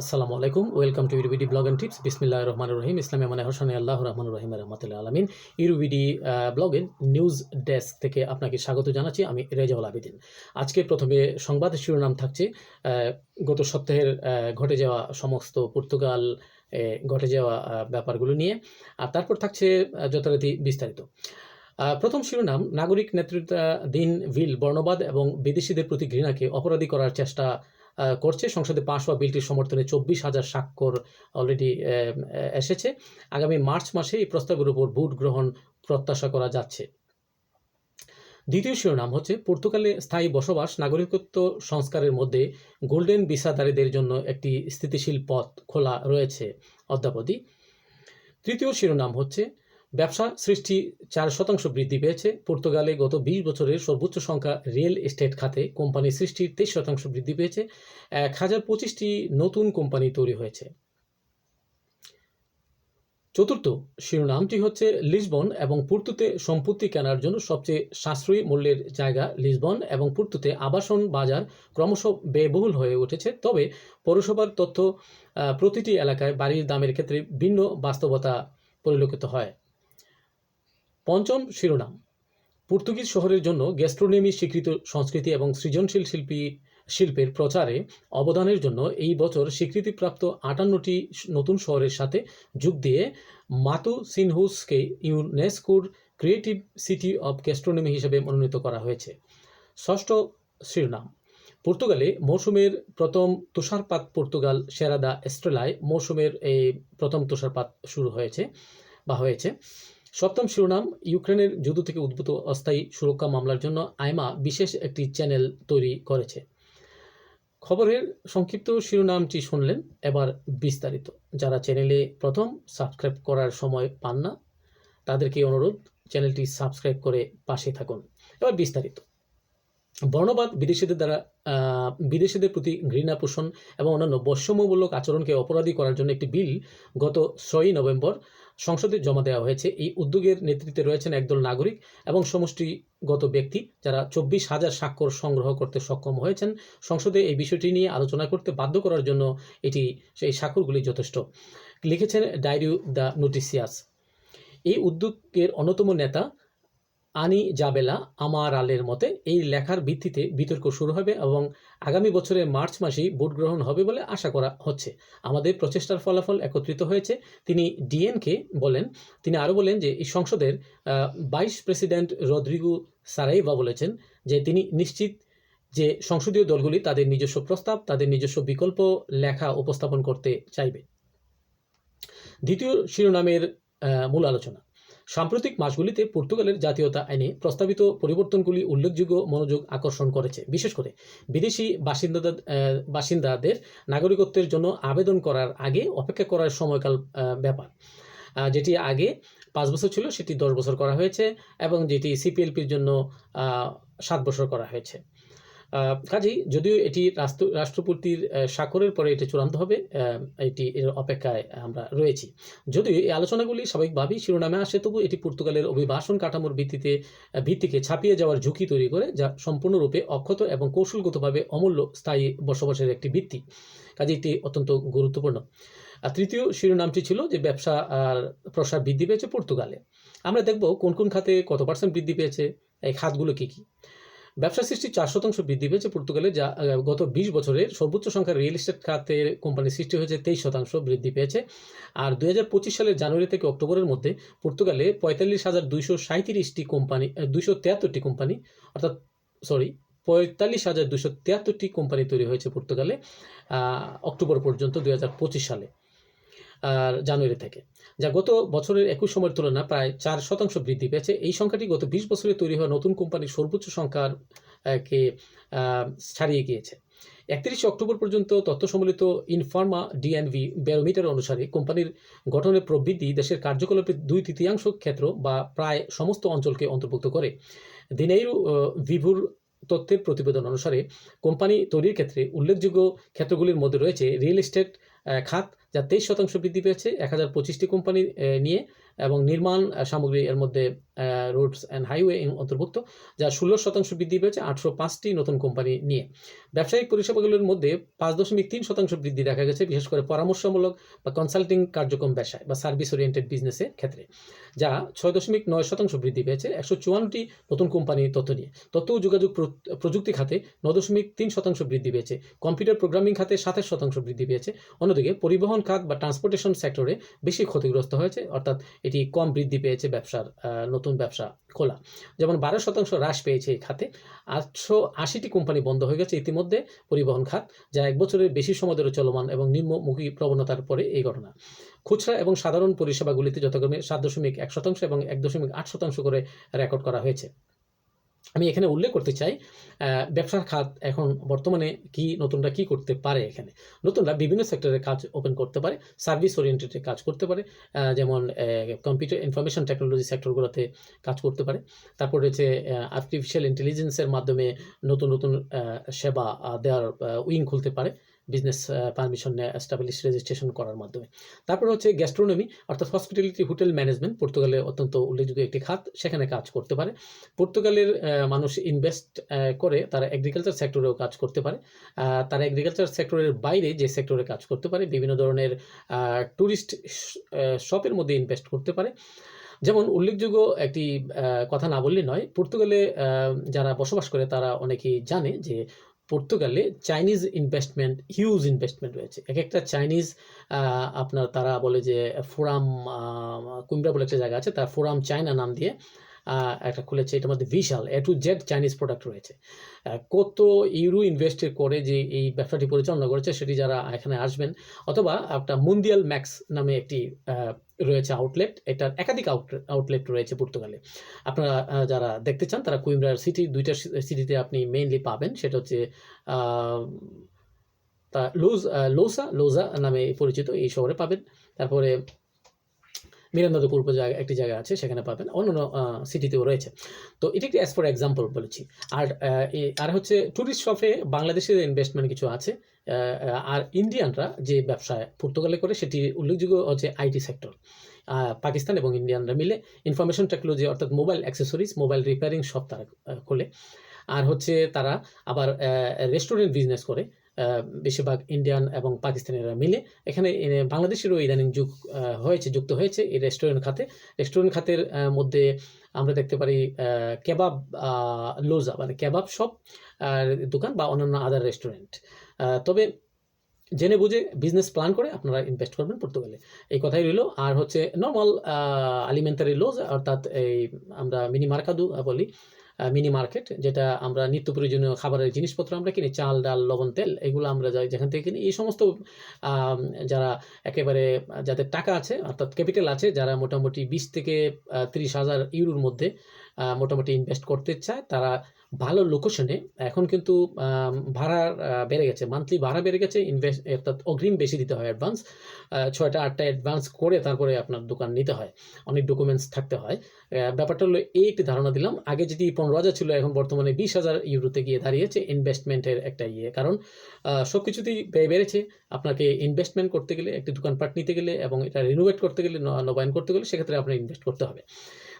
আসসালামু আলাইকুম, welcome to UBD blog and tips. বিসমিল্লাহ রহমান রহিম। ইসলামী মানে হোসেন আল্লাহ রহমান রহিম রহমতুল্লাহ আলমিন। ইউবিডি ব্লগের নিউজ ডেস্ক থেকে আপনাকে স্বাগত জানাচ্ছি, আমি রেজাউল আবেদিন। আজকে প্রথমে সংবাদ শিরোনাম থাকছে গত সপ্তাহের ঘটে যাওয়া সমস্ত পর্তুগাল ঘটে যাওয়া ব্যাপারগুলো নিয়ে। আর তারপর থাকছে যথারীতি বিস্তারিত। প্রথম শিরোনাম, নাগরিক নেতৃত্বাধীন বিল বর্ণবাদ এবং বিদেশিদের প্রতি ঘৃণাকে অপরাধী করার চেষ্টা করছে। সংসদে পাশ হওয়া বিলটির সমর্থনে চব্বিশ হাজার স্বাক্ষর অলরেডি এসেছে। আগামী মার্চ মাসে এই প্রস্তাবের উপর ভোট গ্রহণ প্রত্যাশা করা যাচ্ছে। দ্বিতীয় শিরোনাম হচ্ছে, পর্তুগালে স্থায়ী বসবাস, নাগরিকত্ব সংস্কারের মধ্যে গোল্ডেন ভিসাধারীদের জন্য একটি স্থিতিশীল পথ খোলা রয়েছে অদ্যাবধি। তৃতীয় শিরোনাম হচ্ছে ব্যবসা সৃষ্টি চার শতাংশ বৃদ্ধি পেয়েছে। পর্তুগালে গত বিশ বছরের সর্বোচ্চ সংখ্যা রিয়েল এস্টেট খাতে কোম্পানি সৃষ্টির তেইশ শতাংশ বৃদ্ধি পেয়েছে। এক হাজার পঁচিশটি নতুন কোম্পানি তৈরি হয়েছে। চতুর্থ শিরোনামটি হচ্ছে লিসবন এবং পুর্তুতে সম্পত্তি কেনার জন্য সবচেয়ে সাশ্রয়ী মূল্যের জায়গা লিসবন এবং পুর্তুতে আবাসন বাজার ক্রমশ ব্যয়বহুল হয়ে উঠেছে। তবে পৌরসভার তথ্য প্রতিটি এলাকায় বাড়ির দামের ক্ষেত্রে ভিন্ন বাস্তবতা পরিলক্ষিত হয়। পঞ্চম শিরোনাম। পর্তুগিজ শহরের জন্য গ্যাস্ট্রোনমি, স্বীকৃত সংস্কৃতি এবং সৃজনশীল শিল্পী, শিল্পের প্রচারে অবদানের জন্য এই বছর স্বীকৃতিপ্রাপ্ত আটান্নটি নতুন শহরের সাথে যোগ দিয়ে মাতু সিনহুসকে ইউনেস্কোর ক্রিয়েটিভ সিটি অব গ্যাস্ট্রোনমি হিসেবে মনোনীত করা হয়েছে। ষষ্ঠ শিরোনাম। পর্তুগালে মৌসুমের প্রথম তুষারপাত, পর্তুগাল সেরাদা এস্ট্রেলায় মৌসুমের এই প্রথম তুষারপাত শুরু হয়েছে বা হয়েছে। সপ্তম শিরোনাম, ইউক্রেনের যুদ্ধ থেকে উদ্ভূত অস্থায়ী সুরক্ষা মামলার জন্য আইমা বিশেষ একটি চ্যানেল তৈরি করেছে। খবরের সংক্ষিপ্ত শিরোনামটি শুনলেন এবার বিস্তারিত। যারা চ্যানেলে প্রথম সাবস্ক্রাইব করার সময় পান না, তাদেরকে অনুরোধ, চ্যানেলটি সাবস্ক্রাইব করে পাশে থাকুন। এবার বিস্তারিত। বর্ণবাদ বিদেশিদের দ্বারা বিদেশিদের প্রতি ঘৃণা পোষণ এবং অন্যান্য বৈষম্যমূলক আচরণকে অপরাধী করার জন্য একটি বিল গত ছয়ই নভেম্বর সংসদে জমা দেওয়া হয়েছে। এই উদ্যোগের নেতৃত্বে রয়েছেন একদল নাগরিক এবং সমষ্টিগত ব্যক্তি যারা চব্বিশ হাজার স্বাক্ষর সংগ্রহ করতে সক্ষম হয়েছেন। সংসদে এই বিষয়টি নিয়ে আলোচনা করতে বাধ্য করার জন্য এটি, সেই স্বাক্ষরগুলি যথেষ্ট। লিখেছেন ডায়রিউ দ্য নোটিসিয়াস এই উদ্যোগের অন্যতম নেতা আনি জাবেলা আমার আলের মতে এই লেখার ভিত্তিতে বিতর্ক শুরু হবে এবং আগামী বছরের মার্চ মাসেই ভোট গ্রহণ হবে বলে আশা করা হচ্ছে। আমাদের প্রচেষ্টার ফলাফল একত্রিত হয়েছে। তিনি ডিএনকে বলেন, তিনি আরও বলেন যে এই সংসদের ভাইস প্রেসিডেন্ট রদ্রিগু সারাইভা বলেছেন যে তিনি নিশ্চিত যে সংসদীয় দলগুলি তাদের নিজস্ব প্রস্তাব, তাদের নিজস্ব বিকল্প লেখা উপস্থাপন করতে চাইবে। দ্বিতীয় শিরোনামের মূল আলোচনা। সাম্প্রতিক মাসগুলিতে পর্তুগালের জাতীয়তা আইনে প্রস্তাবিত পরিবর্তনগুলি উল্লেখযোগ্য মনোযোগ আকর্ষণ করেছে। বিশেষ করে বিদেশি বাসিন্দাদের বাসিন্দাদের নাগরিকত্বের জন্য আবেদন করার আগে অপেক্ষা করার সময়কাল ব্যাপার। যেটি আগে পাঁচ বছর ছিল, সেটি দশ বছর করা হয়েছে এবং যেটি সিপিএলপির জন্য সাত বছর করা হয়েছে। কাজেই যদিও এটি রাষ্ট্র, রাষ্ট্রপতির স্বাক্ষরের পরে এটি চূড়ান্ত হবে এটি এর অপেক্ষায় আমরা রয়েছি। যদিও এই আলোচনাগুলি স্বাভাবিকভাবেই শিরোনামে আসে, তবু এটি পর্তুগালের অভিবাসন কাঠামোর ভিত্তিতে ভিত্তিকে ছাপিয়ে যাওয়ার ঝুঁকি তৈরি করে, যা সম্পূর্ণরূপে অক্ষত এবং কৌশলগতভাবে অমূল্য স্থায়ী বসবাসের একটি ভিত্তি। কাজে এটি অত্যন্ত গুরুত্বপূর্ণ। আর তৃতীয় শিরোনামটি ছিল যে ব্যবসা আর প্রসার বৃদ্ধি পেয়েছে পর্তুগালে। আমরা দেখব কোন কোন খাতে কত পার্সেন্ট বৃদ্ধি পেয়েছে, এই খাতগুলো কী কী? ব্যবসা সৃষ্টি চার শতাংশ বৃদ্ধি পেয়েছে পর্তুগালে, যা গত বিশ বছরের সর্বোচ্চ সংখ্যার রিয়েল এস্টেট খাতের কোম্পানি সৃষ্টি হয়েছে, তেইশ শতাংশ বৃদ্ধি পেয়েছে। আর দুই হাজার পঁচিশ সালের জানুয়ারি থেকে অক্টোবরের মধ্যে পর্তুগালে পঁয়তাল্লিশ হাজার দুইশো সাঁত্রিশটি কোম্পানি দুইশো তিয়াত্তরটি কোম্পানি অর্থাৎ সরি পঁয়তাল্লিশ হাজার দুশো তিয়াত্তরটি কোম্পানি তৈরি হয়েছে পর্তুগালে অক্টোবর পর্যন্ত দুই সালে। জানুয়ারি থেকে, যা গত বছরের একই সময়ের তুলনায় প্রায় চার শতাংশ বৃদ্ধি পেয়েছে। এই সংখ্যাটি গত বিশ বছরে তৈরি হওয়া নতুন কোম্পানির সর্বোচ্চ সংখ্যার কে ছাড়িয়ে গিয়েছে। একত্রিশে অক্টোবর পর্যন্ত তথ্য সম্বলিত ইনফার্মা ডিএনভি ব্যারোমিটার অনুসারে কোম্পানির গঠনের প্রবৃদ্ধি দেশের কার্যকলাপের দুই তৃতীয়াংশ ক্ষেত্র বা প্রায় সমস্ত অঞ্চলকে অন্তর্ভুক্ত করে। দিনেইরু ভিভুর তথ্যের প্রতিবেদন অনুসারে কোম্পানি তৈরির ক্ষেত্রে উল্লেখযোগ্য ক্ষেত্রগুলির মধ্যে রয়েছে রিয়েল এস্টেট খাত যা তেইশ শতাংশ বৃদ্ধি পেয়েছে। এক হাজার পঁচিশটি কোম্পানি নিয়ে এবং নির্মাণ সামগ্রী এর মধ্যে রোডস অ্যান্ড হাইওয়ে অন্তর্ভুক্ত, যা ষোলো শতাংশ বৃদ্ধি পেয়েছে আটশো পাঁচটি নতুন কোম্পানি নিয়ে। ব্যবসায়িক পরিষেবাগুলোর মধ্যে পাঁচ দশমিক তিন শতাংশ বৃদ্ধি দেখা গেছে, বিশেষ করে পরামর্শমূলক বা কনসাল্টিং কার্যক্রম ব্যবসায় বা সার্ভিস ওরিয়েন্টেড বিজনেসের ক্ষেত্রে, যা ছয় দশমিক নয় শতাংশ বৃদ্ধি পেয়েছে একশো চুয়ান্নটি নতুন কোম্পানি তথ্য নিয়ে। তথ্য যোগাযোগ প্র- প্রযুক্তি খাতে ন দশমিক তিন শতাংশ বৃদ্ধি পেয়েছে, কম্পিউটার প্রোগ্রামিং খাতে সাতাশ শতাংশ বৃদ্ধি পেয়েছে, অন্যদিকে পরিবহন খাত বা ট্রান্সপোর্টেশন সেক্টরে বেশি ক্ষতিগ্রস্ত হয়েছে, অর্থাৎ এটি কম বৃদ্ধি পেয়েছে ব্যবসার নতুন ব্যবসা খোলা। যেমন বারো শতাংশ হ্রাস পেয়েছে এই খাতে, আটশো আশিটি কোম্পানি বন্ধ হয়ে গেছে ইতিমধ্যে পরিবহন খাত, যা এক বছরের বেশি সময় ধরে চলমান এবং নিম্নমুখী প্রবণতার পরে এই ঘটনা। খুচরা এবং সাধারণ পরিষেবাগুলিতে যথাক্রমে সাত দশমিক এক শতাংশ এবং এক দশমিক আট শতাংশ করে রেকর্ড করা হয়েছে। আমি এখানে উল্লেখ করতে চাই ব্যবসার খাত এখন বর্তমানে কি, নতুনরা কি করতে পারে এখানে? নতুনরা বিভিন্ন সেক্টরের কাজ ওপেন করতে পারে সার্ভিস ওরিয়েন্টেডে কাজ করতে পারে যেমন কম্পিউটার ইনফরমেশন টেকনোলজি সেক্টরগুলোতে কাজ করতে পারে। তারপর রয়েছে আর্টিফিশিয়াল ইন্টেলিজেন্সের মাধ্যমে নতুন নতুন সেবা দেওয়ার উইং খুলতে পারে। বিজনেস পারমিশন এস্টাবলিশ রেজিস্ট্রেশন করার মাধ্যমে। তারপর হচ্ছে গ্যাস্ট্রোনমি অর্থাৎ হসপিটালিটি হোটেল ম্যানেজমেন্ট পর্তুগালে অত্যন্ত উল্লেখযোগ্য একটি খাত, সেখানে কাজ করতে পারে। পর্তুগালের মানুষ ইনভেস্ট করে তারা এগ্রিকালচার সেক্টরেও কাজ করতে পারে। তারা এগ্রিকালচার সেক্টরের বাইরে যে সেক্টরে কাজ করতে পারে, বিভিন্ন ধরনের ট্যুরিস্ট শপের মধ্যে ইনভেস্ট করতে পারে। যেমন উল্লেখযোগ্য একটি কথা না বললে নয়, পর্তুগালে যারা বসবাস করে তারা অনেকেই জানে যে পর্তুগালে চাইনিজ ইনভেস্টমেন্ট হিউজ ইনভেস্টমেন্ট রয়েছে। এক একটা চাইনিজ আপনার তারা বলে যে ফোরাম কুমড়া বলে একটা জায়গা আছে, তার ফোরাম চায়না নাম দিয়ে একটা খুলেছে, এটার মধ্যে বিশাল A to Z Chinese product রয়েছে। কত ইউরো ইনভেস্ট করে যে এই ব্যবসাটি পরিচালনা করেছে সেটি যারা এখানে আসবেন, অথবা একটা মুন্দিয়াল ম্যাক্স নামে একটি রয়েছে আউটলেট এটার একাধিক আউটলেট রয়েছে পর্তুগালে। আপনারা যারা দেখতে চান, তারা কুইমব্রার সিটি, দুইটা সিটিতে আপনি মেইনলি পাবেন, সেটা হচ্ছে তা লোজ লোসা লোজা নামে পরিচিত, এই শহরে পাবেন। তারপরে মিরান্দাতে পূর্ব জায়গা একটি জায়গা আছে, সেখানে পাবেন। অন্য অন্য সিটিতেও রয়েছে। তো এটি একটি অ্যাজ ফর এক্সাম্পল বলেছি। আর আর হচ্ছে ট্যুরিস্ট শপে বাংলাদেশের ইনভেস্টমেন্ট কিছু আছে। আর ইন্ডিয়ানরা যে ব্যবসায় পর্তুগালে করে, সেটি উল্লেখযোগ্য হচ্ছে আইটি সেক্টর পাকিস্তান এবং ইন্ডিয়ানরা মিলে ইনফরমেশন টেকনোলজি অর্থাৎ mobile accessories mobile repairing shop তারা খোলে। আর হচ্ছে তারা আবার রেস্টুরেন্ট বিজনেস করে। বেশিরভাগ ইন্ডিয়ান এবং পাকিস্তানিরা মিলে এখানে বাংলাদেশেরও ইদানিং যুগ হয়েছে, যুক্ত হয়েছে এই রেস্টুরেন্ট খাতে। রেস্টুরেন্ট খাতের মধ্যে আমরা দেখতে পারি কেবাব লোজা মানে কেবাব শপ দোকান বা অন্যান্য আদার রেস্টুরেন্ট তবে জেনে বুঝে বিজনেস প্ল্যান করে আপনারা ইনভেস্ট করবেন পর্তুগালে এই কথাই রইল। আর হচ্ছে নর্মাল আলিমেন্টারি লোজ অর্থাৎ এই আমরা মিনি মার্কাদু বলি মিনি মার্কেট যেটা আমরা নিত্য প্রয়োজনীয় খাবারের জিনিসপত্র আমরা কিনি, চাল, ডাল, লবণ, তেল, এগুলো আমরা যাই যেখান থেকে কিনি। এই সমস্ত যারা একেবারে যাদের টাকা আছে, অর্থাৎ ক্যাপিটাল আছে, যারা মোটামুটি বিশ থেকে তিরিশ হাজার ইউরোর মধ্যে মোটামুটি ইনভেস্ট করতে চায়, তারা ভালো লোকেশনে এখন কিন্তু ভাড়া বেড়ে গেছে। মান্থলি ভাড়া বেড়ে গেছে ইনভেস্ট অর্থাৎ অগ্রিম বেশি দিতে হয় অ্যাডভান্স ছয়টা, আটটা অ্যাডভান্স করে তারপরে আপনার দোকান নিতে হয়। অনেক ডকুমেন্টস থাকতে হয়। ব্যাপারটা হলো, এই একটি ধারণা দিলাম। আগে যদি পনেরো হাজার ছিল, এখন বর্তমানে বিশ হাজার ইউরোতে গিয়ে দাঁড়িয়েছে ইনভেস্টমেন্টের একটা ইয়ে। কারণ সব কিছুতেই ব্যয় বেড়েছে। আপনাকে ইনভেস্টমেন্ট করতে গেলে, একটি দোকানপাট নিতে গেলে এবং এটা রিনোভেট করতে গেলে, নবায়ন করতে গেলে, সেক্ষেত্রে আপনার ইনভেস্ট করতে হবে।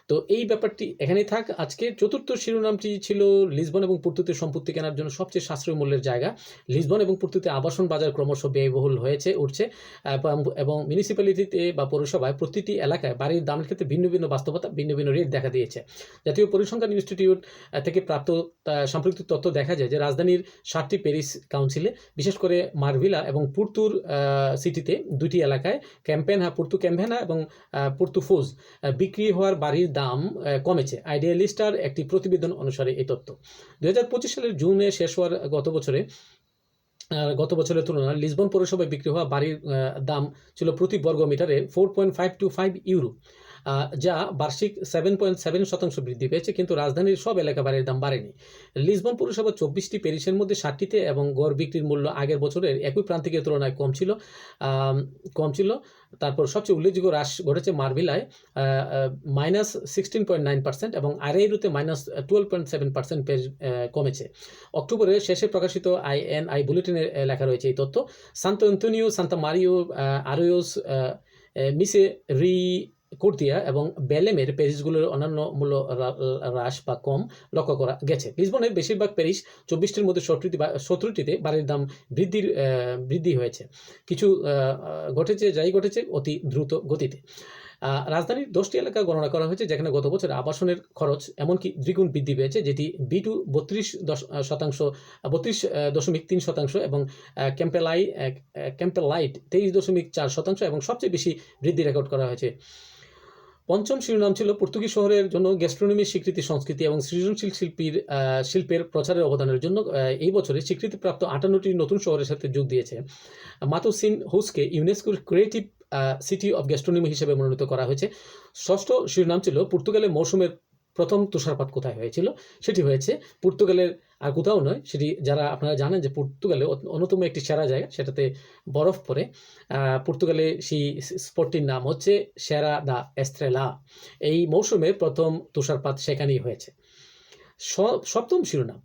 তো এই ব্যাপারটি এখানেই থাক। আজকে চতুর্থ শিরোনামটি ছিল লিসবন এবং পর্তুতে সম্পত্তি কেনার জন্য সবচেয়ে সাশ্রয়ী মূল্যের জায়গা। লিসবন এবং পর্তুতে আবাসন বাজার ক্রমশ ব্যয়বহুল হয়েছে উঠছে। এবং- মিউনিসিপ্যালিটিতে বা পৌরসভায় প্রতিটি এলাকায় বাড়ির দামের ক্ষেত্রে ভিন্ন ভিন্ন বাস্তবতা ভিন্ন ভিন্ন রেট দেখা দিয়েছে। জাতীয় পরিসংখ্যান ইনস্টিটিউট থেকে প্রাপ্ত আহ, সাম্প্রতিক তথ্য দেখা যায় যে রাজধানীর সাতটি প্যারিস কাউন্সিলে বিশেষ করে মার্ভিলা এবং পুর্তুর সিটিতে দুটি এলাকায় ক্যাম্পেনহা পুর্তু ক্যাম্পেনা এবং আহ, পুর্তুফোজ আহ, বিক্রি হওয়ার বাড়ির দাম কমেছে। আইডিয়ালিস্টার একটি প্রতিবেদন অনুসারে এই তথ্য। দুই হাজার পঁচিশ সালের জুনে শেষ হওয়ার গত বছরে গত বছরের তুলনায় লিসবন পৌরসভায় বিক্রি হওয়া বাড়ির দাম ছিল প্রতি বর্গ মিটারে four point five two five euro. যা বার্ষিক সেভেন পয়েন্ট সেভেন শতাংশ বৃদ্ধি পেয়েছে, কিন্তু রাজধানীর সব এলাকা বাড়ির দাম বাড়েনি। লিসবন পৌরসভা চব্বিশটি প্যারিসের মধ্যে ষাটটিতে এবং গড় বিক্রির মূল্য আগের বছরের একই প্রান্তিকের তুলনায় কম ছিল। কম ছিল। তারপর সবচেয়ে উল্লেখযোগ্য হ্রাস ঘটেছে মার্বিলায় minus sixteen point nine percent এবং আরআইরুতে minus twelve point seven percent কমেছে। অক্টোবরের শেষে প্রকাশিত আই এন আই বুলেটিনে লেখা রয়েছে এই তথ্য। Santo Antonio Santa Mario Arroyos Misericordia এবং বেলেমের প্যারিসগুলোর অন্যান্য মূল্য হ্রাস বা কম লক্ষ্য করা গেছে। লিসবনের বেশিরভাগ প্যারিস চব্বিশটির মধ্যে সত্তরটি সত্তরটিতে বাড়ির দাম বৃদ্ধির বৃদ্ধি হয়েছে। কিছু ঘটেছে, যাই ঘটেছে, অতি দ্রুত গতিতে। রাজধানীর দশটি এলাকা গণনা করা হয়েছে, যেখানে গত বছর আবাসনের খরচ এমনকি দ্বিগুণ বৃদ্ধি পেয়েছে, যেটি বি টু বত্রিশ দশ শতাংশ বত্রিশ দশমিক তিন শতাংশ এবং ক্যাম্পেলাই ক্যাম্পেলাইট তেইশ দশমিক চার শতাংশ এবং সবচেয়ে বেশি বৃদ্ধি রেকর্ড করা হয়েছে। পঞ্চম শিরোনাম ছিল পর্তুগিজ শহরের জন্য গ্যাস্ট্রোনমির স্বীকৃতি, সংস্কৃতি এবং সৃজনশীল শিল্পীর শিল্পের প্রচারের অবদানের জন্য এই বছরে স্বীকৃতিপ্রাপ্ত আটান্নটি নতুন শহরের সাথে যোগ দিয়েছে। মাতুসিন হুসকে ইউনেস্কোর ক্রিয়েটিভ সিটি অফ গ্যাস্ট্রোনমি হিসেবে মনোনীত করা হয়েছে। ষষ্ঠ শিরোনাম ছিল পর্তুগালের মৌসুমের প্রথম তুষারপাত কোথায় হয়েছিল? সেটি হয়েছে পর্তুগালের আর কোথাও নয়, সেটি যারা আপনারা জানেন যে পর্তুগালে অন্যতম একটি সেরা জায়গা, সেটাতে বরফ পরে পর্তুগালে সেই স্পটটির নাম হচ্ছে সেরা দা এস্ত্রেলা এই মৌসুমে প্রথম তুষারপাত সেখানেই হয়েছে। সপ্তম শিরোনাম।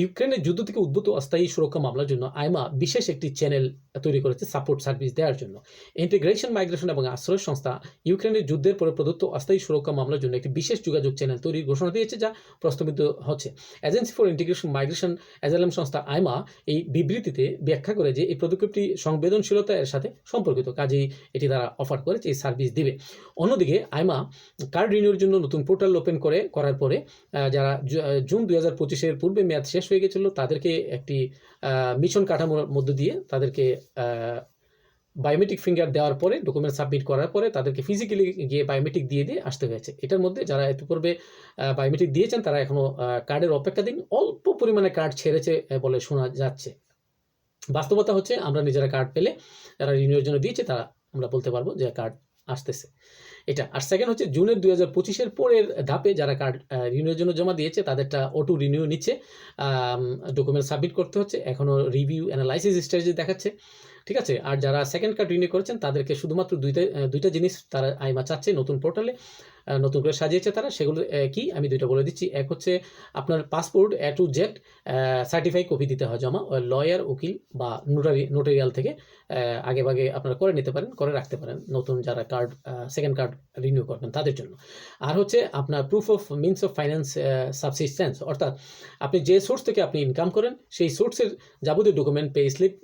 ইউক্রেনের যুদ্ধ থেকে উদ্ভূত অস্থায়ী সুরক্ষা মামলার জন্য আইমা বিশেষ একটি চ্যানেল তৈরি করেছে সাপোর্ট সার্ভিস দেওয়ার জন্য। ইন্টিগ্রেশন, মাইগ্রেশন এবং আশ্রয় সংস্থা ইউক্রেনের যুদ্ধের পরে প্রদত্ত অস্থায়ী সুরক্ষা মামলার জন্য একটি বিশেষ যোগাযোগ চ্যানেল তৈরির ঘোষণা দিয়েছে, যা প্রস্তাবিত হচ্ছে। Agency for integration, migration asylum সংস্থা আইমা এই বিবৃতিতে ব্যাখ্যা করে যে, এই পদক্ষেপটি সংবেদনশীলতা এর সাথে সম্পর্কিত, কাজেই এটি তারা অফার করেছে, এই সার্ভিস দিবে। অন্যদিকে, আইমা কার্ড রিনিউর জন্য নতুন পোর্টাল ওপেন করে, করার পরে যারা জুন দুই হাজার পঁচিশের পূর্বে মেয়াদ শেষ হয়ে গেছিল, তাদেরকে একটি মিশন কাঠামোর মধ্য দিয়ে তাদেরকে বায়োমেট্রিক ফিঙ্গার দেওয়ার পরে ডকুমেন্ট সাবমিট করার পরে তাদেরকে ফিজিক্যালি গিয়ে বায়োমেট্রিক দিয়ে দিয়ে আসতে হয়েছে। এটার মধ্যে যারা এত পূর্বে বায়োমেট্রিক দিয়েছেন, তারা এখনও কার্ডের অপেক্ষাধীন অল্প পরিমাণে কার্ড ছেড়েছে বলে শোনা যাচ্ছে। বাস্তবতা হচ্ছে, আমরা নিজেরা কার্ড পেলে, যারা রিনিউর জন্য দিয়েছে, তারা, আমরা বলতে পারব যে কার্ড আসতেছে। এটা। আর সেকেন্ড হচ্ছে জুনের দুই হাজার পঁচিশের পরের ধাপে যারা কার্ড রিনিউয়ের জন্য জমা দিয়েছে, তাদেরটা অটো রিনিউ নিচ্ছে। ডকুমেন্ট সাবমিট করতে হচ্ছে। এখনও রিভিউ অ্যানালাইসিস স্টেজে দেখাচ্ছে। ঠিক আছে? আর যারা সেকেন্ড কার্ড রিনিউ করেছেন, তাদেরকে শুধুমাত্র দুইটা দুইটা জিনিস তারা আইমা চাচ্ছে নতুন পোর্টালে নতুন করে সাজিয়েছে তারা, সেগুলো কি? আমি দুইটা বলে দিচ্ছি। এক হচ্ছে আপনার passport A to Z certify copy দিতে হয় জমা লয়ার উকিল বা নোটারি নোটারিয়াল থেকে আগে ভাগে আপনারা করে নিতে পারেন, করে রাখতে পারেন নতুন যারা কার্ড সেকেন্ড কার্ড রিনিউ করবেন তাদের জন্য। আর হচ্ছে আপনার proof of means of finance subsistence অর্থাৎ আপনি যে সোর্স থেকে আপনি ইনকাম করেন, সেই সোর্সের যাবতীয় document pay slip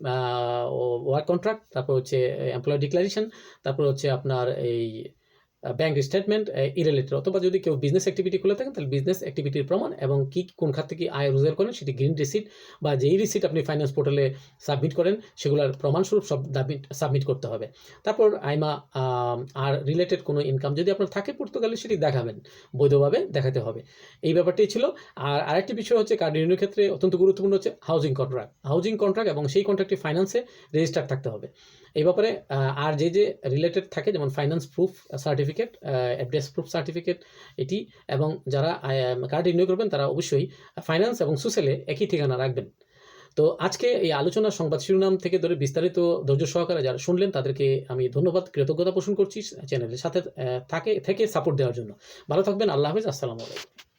work contract তারপর হচ্ছে এমপ্লয় ডিক্লারেশন তারপর হচ্ছে আপনার এই ব্যাংক স্টেটমেন্ট ইরেলেটেড অথবা যদি কেউ বিজনেস অ্যাক্টিভিটি খুলে থাকেন, তাহলে বিজনেস অ্যাক্টিভিটির প্রমাণ এবং কি কোন খাত থেকে আয় রোজগার করেন, সেটি গ্রিন রিসিট বা যেই রিসিট আপনি ফাইন্যান্স পোর্টালে সাবমিট করেন, সেগুলোর প্রমাণস্বরূপ সব সাবমিট করতে হবে। তারপর আইমা আর রিলেটেড কোনো ইনকাম যদি আপনার থাকে পর্তুগালে, সেটি দেখাবেন, বৈধভাবে দেখাতে হবে। এই ব্যাপারটাই ছিল। আর আরেকটি বিষয় হচ্ছে কার্ড রিনিউর ক্ষেত্রে অত্যন্ত গুরুত্বপূর্ণ হচ্ছে হাউজিং কন্ট্রাক্ট হাউজিং কন্ট্রাক্ট এবং সেই কন্ট্রাক্টটি ফাইন্যান্সে রেজিস্টার থাকতে হবে। এই ব্যাপারে আর যে যে রিলেটেড থাকে, যেমন finance proof certificate address proof certificate এটি, এবং যারা কার্ড রিনিউ করবেন, তারা অবশ্যই ফাইন্যান্স এবং সুসেলে একই ঠিকানা রাখবেন। তো আজকে এই আলোচনা সংবাদ শিরোনাম থেকে ধরে বিস্তারিত ধৈর্য সহকারে যারা শুনলেন, তাদেরকে আমি ধন্যবাদ, কৃতজ্ঞতা পোষণ করছি। চ্যানেলের সাথে থাকে, থেকে সাপোর্ট দেওয়ার জন্য। ভালো থাকবেন, আল্লাহ হাফিজ, আসসালামু আলাইকুম।